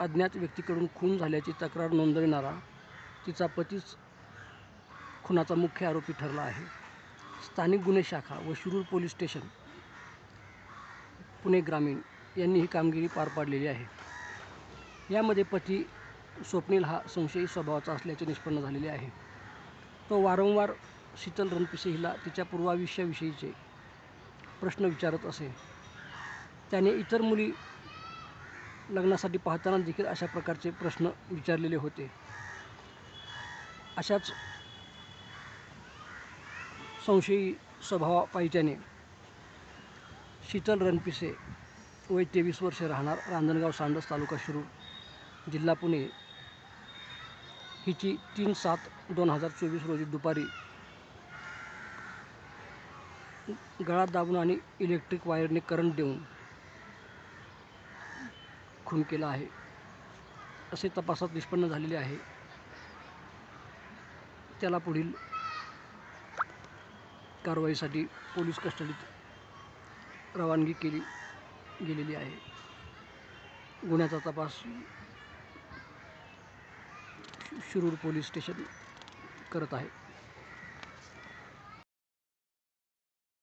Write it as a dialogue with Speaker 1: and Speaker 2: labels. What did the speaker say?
Speaker 1: अज्ञात व्यक्तीकडून खून झाल्याची तक्रार नोंदविणारा तिचा पतीच खुनाचा मुख्य आरोपी ठरला आहे. स्थानिक गुन्हे शाखा व शिरूर पोलीस स्टेशन पुणे ग्रामीण यांनी ही कामगिरी पार पाडलेली आहे. यामध्ये पती स्वप्नील हा संशयी स्वभावाचा असल्याचे निष्पन्न झालेले आहे. तो वारंवार शीतल रणपिसे हिला तिच्या पूर्वायुष्याविषयीचे प्रश्न विचारत असे. त्याने इतर मुली लग्नासाठी पाहताना देखील अशा प्रकारचे प्रश्न विचारलेले होते. अशाच संशयी स्वभाव त्याने शीतल रणपिसे वय तेवीस वर्षे राहणार रांजणगाव सांडस तालुका शिरूर जिल्हा पुणे हिची तीन सात दोन हजार चोवीस रोजी दुपारी गळा दाबून आणि इलेक्ट्रिक वायरने करंट देऊन खून केला आहे. असे तपासात निष्पन्न झालेले आहे. त्याला पुढील कारवाईसाठी पोलीस कस्टडीत रवानगी केली गेलेली आहे. गुन्ह्याचा तपास शिरूर पोलीस स्टेशन करत आहे.